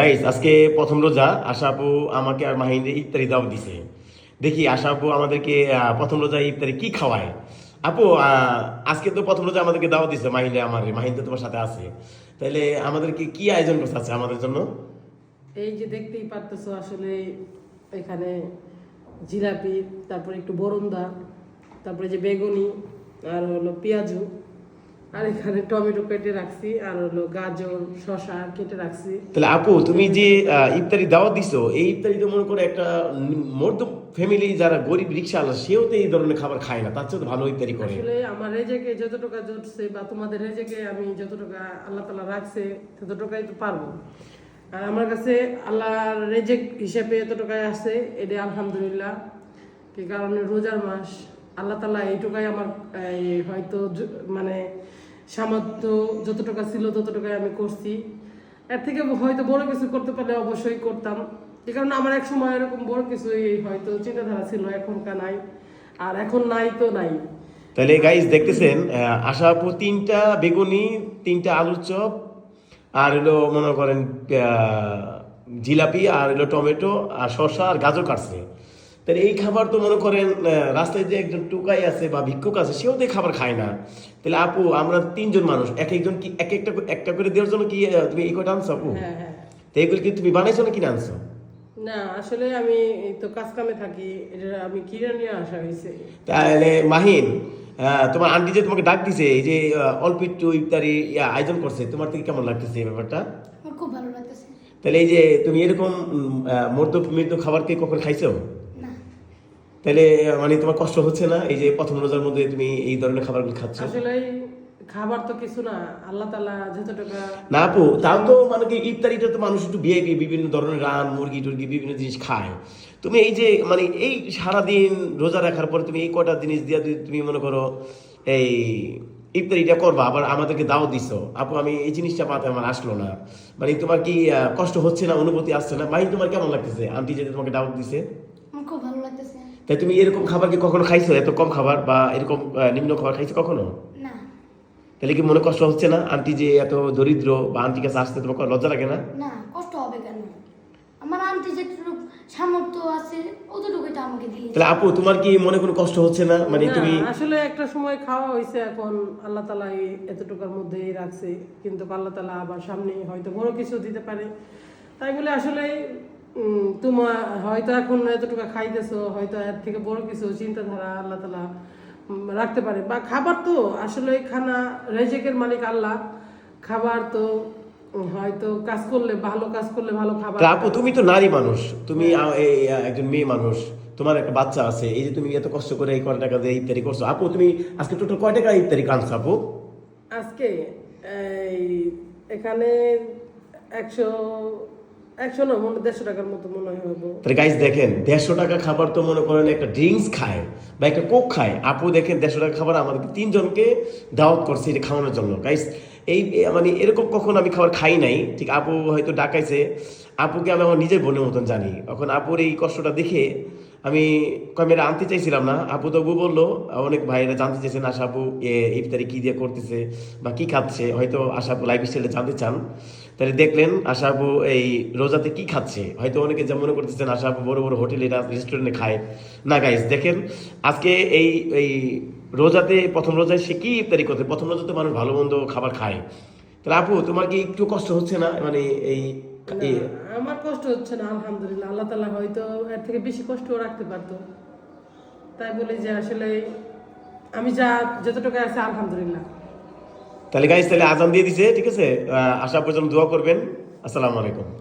Guys আজকে প্রথম রোজা, আশা আপু আমাকে আর মাহিন্দে ইফতারি দাও দিছে। দেখি, আশা আপু আমাদেরকে প্রথম রোজা ইফতারি কি খাওয়ায়? আপু আজকে তো প্রথম রোজা আমাদেরকে দাওয়াত দিছে মাহিন্দে আমার মাহিন্দে তোমার সাথে আছে। তাহলে আমাদেরকে কি আয়োজন করতে আছে আমাদের জন্য? এই যে দেখতেই পারতেছো আসলে এখানে জিলাপি, তারপরে একটু বরুন্দা তারপরে যে বেগুনি, আর হলো পেঁয়াজু। আর এখানে টমেটো কেটে রাখছি আর হলো গাজর শসা কেটে রাখছি। তাহলে আপু তুমি যে ইফতারি দাওয়াত দিছো এই ইফতারি তো মনে করে একটা মধ্য ফ্যামিলি যারা গরিব রিক্সাওয়ালা সেও তো এই ধরনের খাবার খায় না তার চেয়ে তো ভালো ইফতারি করে। আসলে আমার রেজেকে যত টাকা জুটছে বা তোমাদের রেজেকে আমি যত টাকা আল্লাহ তালা রাখছে তত টাকাই তো পারব। আর আমার কাছে আল্লাহর রেজেক হিসেবে এত টাকায় আছে এটা আলহামদুলিল্লাহ। কি কারণে রোজার মাস আল্লাহ তালা এইটুকাই আমার হয়তো মানে সামর্থ্য যত টাকা ছিল তত টাকায় আমি করছি। এর থেকে হয়তো বড় কিছু করতে পারলে অবশ্যই করতাম। যে কারণে আমার এক সময় এরকম বড় কিছুই হয়তো চিন্তাধারা ছিল এখনকার নাই, আর এখন নাই তো নাই। তাহলে গাইস দেখতেছেন আশা আপু তিনটা বেগুনি, তিনটা আলুর চপ, আর হলো মনে করেন জিলাপি, আর হলো টমেটো, আর শসা, আর গাজর কাটছে। তাহলে এই খাবার তো মনে করেন রাস্তায় যে একজন টুকাই আছে বা ভিক্ষুক আছে সেও তো খাবার খায় না। তাহলে আপু আমরা তিনজন মানুষ এক একজন কি এক একটা একটা করে দেওয়ার জন্য কি তুমি এই কটা আনছো আপু? হ্যাঁ হ্যাঁ। তো এগুলো কি তুমি বানাইছো না কিনে আনছো? না আসলে আমি তো কাজ কামে থাকি এটা আমি কিনে নিয়ে আসা হয়েছে তাহলে মাহিন তোমার আন্টি যে তোমাকে ডাক দিছে এই যে আহ, অল্প একটু ইফতারি আয়োজন করছে তোমার থেকে কেমন লাগতেছে এই ব্যাপারটা? আমার খুব ভালো লাগতেছে। তাহলে এই যে তুমি এরকম খাবার কি কখন খাইছো? তাহলে মানে তোমার কষ্ট হচ্ছে না? এই যে প্রথম রোজার মধ্যে তুমি এই ধরনের খাবারগুলো খাচ্ছ? আসলে খাবার তো কিছু না। আল্লাহ তালা যত টাকা না আপু তাও তো মানে কি ইফতারিটা তো মানুষ একটু ভিআইপি বিভিন্ন ধরনের রান মুরগি টুরগি বিভিন্ন জিনিস খায়। তুমি এই যে মানে এই সারাদিন রোজা রাখার পরে তুমি এই কটা জিনিস দিয়া তুমি মনে করো এই ইফতারিটা করবা আবার আমাদেরকে দাও দিছো আপু আমি এই জিনিসটা পাতে আমার আসলো না। মানে তোমার কি কষ্ট হচ্ছে না অনুভূতি আসছে না? মাই তোমার কেমন লাগতেছে? আন্টি যে তোমাকে দাওয়াত দিছে আমার খুব ভালো লাগতেছে তাই তুমি এরকম খাবার কি কখনো খাইছো? এত কম খাবার বা এরকম নিম্ন খাবার খাইছো কখনো? তাহলে কি মনে কষ্ট হচ্ছে না? আন্টি যে এত দরিদ্র বা আন্টির কাছে আসতে তোমার কোনো লজ্জা লাগে না? না কষ্ট হবে কেন? আমার আন্টি যেটুকু সামর্থ্য আছে তো আমাকে দিয়ে তাহলে আপু তোমার কি মনে কোনো কষ্ট হচ্ছে না? মানে তুমি আসলে একটা সময় খাওয়া হয়েছে এখন আল্লাহ তালা এই এতটুকুর মধ্যেই রাখছে। কিন্তু আল্লাহ তালা আবার সামনে হয়তো বড় কিছু দিতে পারে। তাই বলে আসলে তোমার হয়তো এখন এতটুকু খাইতেছো হয়তো এর থেকে বড় কিছু চিন্তাধারা আল্লাহ তালা রাখতে পারে। বা খাবার তো আসলে খানা রেজেকের মালিক আল্লাহ। খাবার তো হয়তো কাজ করলে ভালো কাজ করলে ভালো খাবার আপু তুমি তো নারী মানুষ। তুমি এই একজন মেয়ে মানুষ। তোমার একটা বাচ্চা আছে। এই যে তুমি এত কষ্ট করে এই কয় টাকা দিয়ে ইত্যাদি করছ। আপু তুমি আজকে টোটাল কয় টাকা ইত্যাদি কানছো আপু? আজকে এই এখানে একশো দেখেন, দেড়শো টাকা খাবার তো মনে করেন একটা ড্রিঙ্কস খায় বা একটা কোক খায়। আপু দেখেন, দেড়শো খাবার তিনজনকে করছে এটা খাওয়ানোর জন্য। এই মানে এরকম কখন আমি খাবার খাই নাই। ঠিক আপু হয়তো ডাকাইছে। আপুকে আমি আমার নিজের বোনের মতন জানি। এখন আপুর এই কষ্টটা দেখে আমি ক্যামেরা আনতে চাইছিলাম না, আপু তবু বলল, অনেক ভাইরা জানতে চাইছেন আশা আপু এ ইফতারি কি দিয়ে করতেছে বা কি খাচ্ছে, হয়তো আশা আপু লাইফ স্টাইলে জানতে চান। তাহলে দেখলেন, আশা আপু এই রোজাতে কি খাচ্ছে, হয়তো অনেকে যা মনে করতেছেন, আশা আপু বড় বড় হোটেলে রেস্টুরেন্টে খায়। না গাইস দেখেন, আজকে এই এই রোজাতে, প্রথম রোজায় সে কি ইফতারি করতে, প্রথম রোজাতে মানুষ ভালো মন্দ খাবার খায়। তাহলে আপু, তোমার কি একটু কষ্ট হচ্ছে না? মানে এই আমার কষ্ট হচ্ছে না আলহামদুলিল্লাহ। আল্লাহ তালা হয়তো এর থেকে বেশি কষ্টও রাখতে পারতো। তাই বলি যে আসলে আমি যা যতটুকু আছে আলহামদুলিল্লাহ। তাহলে গাইস তাহলে আজান দিয়ে দিছে ঠিক আছে? আসা পর্যন্ত দোয়া করবেন। আসসালামু আলাইকুম।